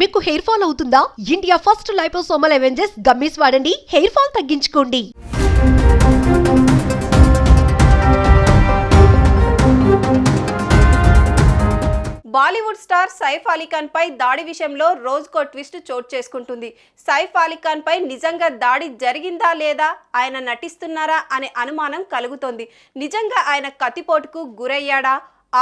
మీకు hair fall అవుతుందా? India first liposomal avenges gummies వాడండి. హెయిర్ ఫాల్ తగ్గించుకోండి. బాలీవుడ్ స్టార్ సైఫ్ అలీఖాన్ పై దాడి విషయంలో రోజుకో ట్విస్ట్ చోటు చేసుకుంటుంది. సైఫ్ అలీఖాన్ పై నిజంగా దాడి జరిగిందా లేదా? ఆయన నటిస్తున్నారా అనే అనుమానం కలుగుతోంది. నిజంగా ఆయన కత్తిపోటుకు గురయ్యాడా?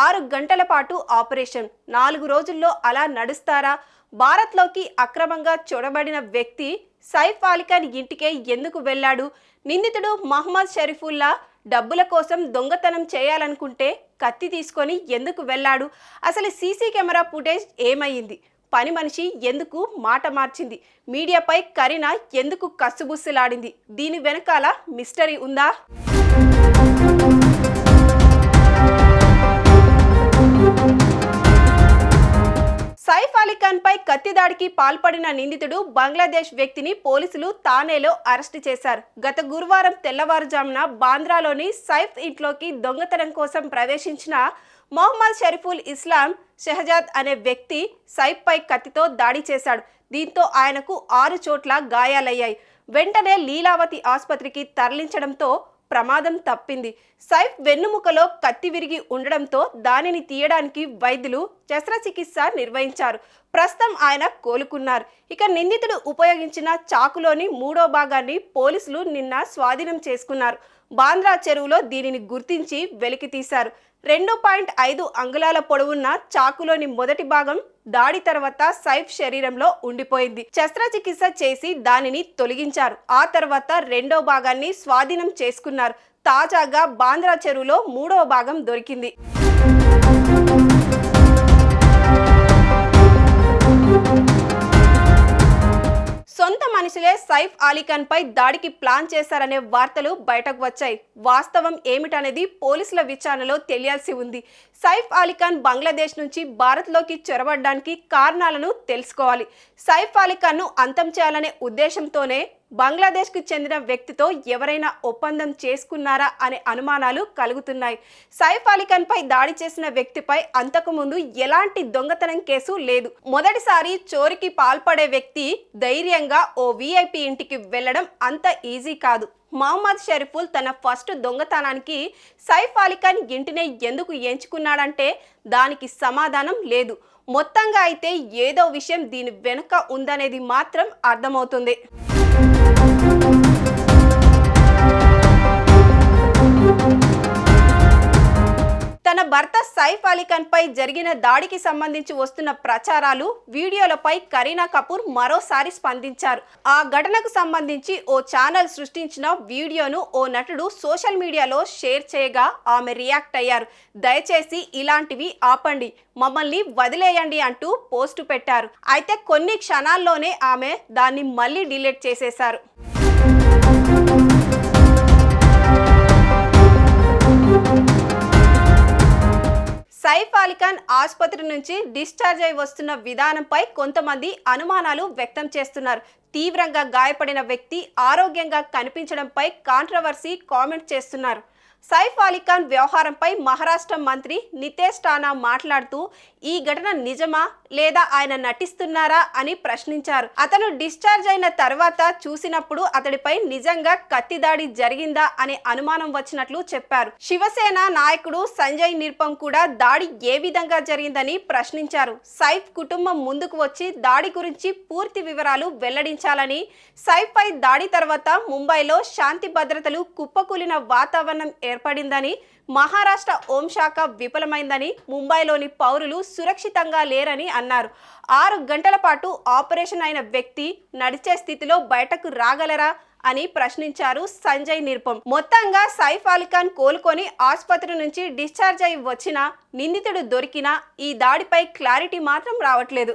ఆరు గంటల పాటు ఆపరేషన్. నాలుగు రోజుల్లో అలా నడుస్తారా? భారత్లోకి అక్రమంగా చొరబడిన వ్యక్తి సైఫ్ అలీఖాన్ ఇంటికే ఎందుకు వెళ్ళాడు? నిందితుడు మహమ్మద్ షరీఫుల్లా డబ్బుల కోసం దొంగతనం చేయాలనుకుంటే కత్తి తీసుకొని ఎందుకు వెళ్ళాడు? అసలు సీసీ కెమెరా ఫుటేజ్ ఏమైంది? పని మనిషి ఎందుకు మాట మార్చింది? మీడియాపై కరీనా ఎందుకు కసుబుస్సులాడింది? దీని వెనకాల మిస్టరీ ఉందా? దాడికి పాల్పడిన నిందితుడు బంగ్లాదేశ్ వ్యక్తిని పోలీసులు తానేలో అరెస్టు చేశారు. గత గురువారం తెల్లవారుజామున బాంద్రాలోని సైఫ్ ఇంట్లోకి దొంగతనం కోసం ప్రవేశించిన మొహమ్మద్ షరీఫుల్ ఇస్లాం షెహజాద్ అనే వ్యక్తి సైఫ్ పై కత్తితో దాడి చేశాడు. దీంతో ఆయనకు ఆరు చోట్ల గాయాలయ్యాయి. వెంటనే లీలావతి ఆసుపత్రికి తరలించడంతో ప్రమాదం తప్పింది. సైఫ్ వెన్నుముకలో కత్తి విరిగి ఉండడంతో దానిని తీయడానికి వైద్యులు శస్త్రచికిత్స నిర్వహించారు. ప్రస్తుతం ఆయన కోలుకున్నారు. ఇక నిందితుడు ఉపయోగించిన చాకులోని మూడో భాగాన్ని పోలీసులు నిన్న స్వాధీనం చేసుకున్నారు. బాంద్రా చెరువులో దీనిని గుర్తించి వెలికి తీశారు రెండు పాయింట్ ఐదు అంగుళాల పొడవున్న చాకులోని మొదటి భాగం దాడి తర్వాత సైఫ్ శరీరంలో ఉండిపోయింది. శస్త్రచికిత్స చేసి దానిని తొలగించారు. ఆ తర్వాత రెండో భాగాన్ని స్వాధీనం చేసుకున్నారు. తాజాగా బాంద్రా చెరువులో మూడవ భాగం దొరికింది. సొంత మనుషులే సైఫ్ అలీఖాన్ పై దాడికి ప్లాన్ చేశారనే వార్తలు బయటకు వచ్చాయి. వాస్తవం ఏమిటనేది పోలీసుల విచారణలో తెలియాల్సి ఉంది. సైఫ్ అలీఖాన్ బంగ్లాదేశ్ నుంచి భారత్లోకి చొరబడ్డానికి కారణాలను తెలుసుకోవాలి. సైఫ్ అలీఖాన్ను అంతం చేయాలనే ఉద్దేశంతోనే బంగ్లాదేశ్కు చెందిన వ్యక్తితో ఎవరైనా ఒప్పందం చేసుకున్నారా అనే అనుమానాలు కలుగుతున్నాయి. సైఫ్ అలీఖాన్పై దాడి చేసిన వ్యక్తిపై అంతకుముందు ఎలాంటి దొంగతనం కేసు లేదు. మొదటిసారి చోరికి పాల్పడే వ్యక్తి ధైర్యంగా ఓ వీఐపీ ఇంటికి వెళ్ళడం అంత ఈజీ కాదు. మహమ్మద్ షరీఫుల్ తన ఫస్ట్ దొంగతనానికి సైఫ్ అలీఖాన్ ఇంటినే ఎందుకు ఎంచుకున్నాడంటే దానికి సమాధానం లేదు. మొత్తంగా అయితే ఏదో విషయం దీని వెనుక ఉందనేది మాత్రం అర్థమవుతుంది. భర్త సైఫ్ అలీఖాన్ పై జరిగిన దాడికి సంబంధించి వస్తున్న ప్రచారాలు వీడియోలపై కరీనా కపూర్ మరోసారి స్పందించారు. ఆ ఘటనకు సంబంధించి ఓ ఛానల్ సృష్టించిన వీడియోను ఓ నటుడు సోషల్ మీడియాలో షేర్ చేయగా ఆమె రియాక్ట్ అయ్యారు. దయచేసి ఇలాంటివి ఆపండి మమ్మల్ని వదిలేయండి అంటూ పోస్టు పెట్టారు. అయితే కొన్ని క్షణాల్లోనే ఆమె దాన్ని మళ్ళీ డిలీట్ చేసేశారు. సైఫ్ అలీఖాన్ ఆసుపత్రి నుంచి డిశ్చార్జ్ అయి వస్తున్న విధానంపై కొంతమంది అనుమానాలు వ్యక్తం చేస్తున్నారు. తీవ్రంగా గాయపడిన వ్యక్తి ఆరోగ్యంగా కనిపించడంపై కాంట్రవర్సీ కామెంట్ చేస్తున్నారు. సైఫ్ అలీఖాన్ వ్యవహారంపై మహారాష్ట్ర మంత్రి నితేష్ టానా మాట్లాడుతూ ఈ ఘటన నిజమా లేదా ఆయన నటిస్తున్నారా అని ప్రశ్నించారు. అతను డిశ్చార్జ్ అయిన తర్వాత చూసినప్పుడు అతడిపై నిజంగా కత్తి దాడి జరిగిందా అనే అనుమానం వచ్చినట్లు చెప్పారు. శివసేన నాయకుడు సంజయ్ నిర్పం కూడా దాడి ఏ విధంగా జరిగిందని ప్రశ్నించారు. సైఫ్ కుటుంబం ముందుకు వచ్చి దాడి గురించి పూర్తి వివరాలు వెల్లడించాలని సైఫ్ పై దాడి తర్వాత ముంబైలో శాంతి భద్రతలు కుప్పకూలిన వాతావరణం ఏర్పడిందని మహారాష్ట్ర హోంశాఖ విఫలమైందని ముంబైలోని పౌరులు సురక్షితంగా లేరని అన్నారు. ఆరు గంటల పాటు ఆపరేషన్ అయిన వ్యక్తి నడిచే స్థితిలో బయటకు రాగలరా అని ప్రశ్నించారు సంజయ్ నిర్పం మొత్తంగా సైఫ్ అలీఖాన్ కోలుకొని ఆసుపత్రి నుంచి డిశ్చార్జ్ అయి వచ్చిన నిందితుడు దొరికినా ఈ దాడిపై క్లారిటీ మాత్రం రావట్లేదు.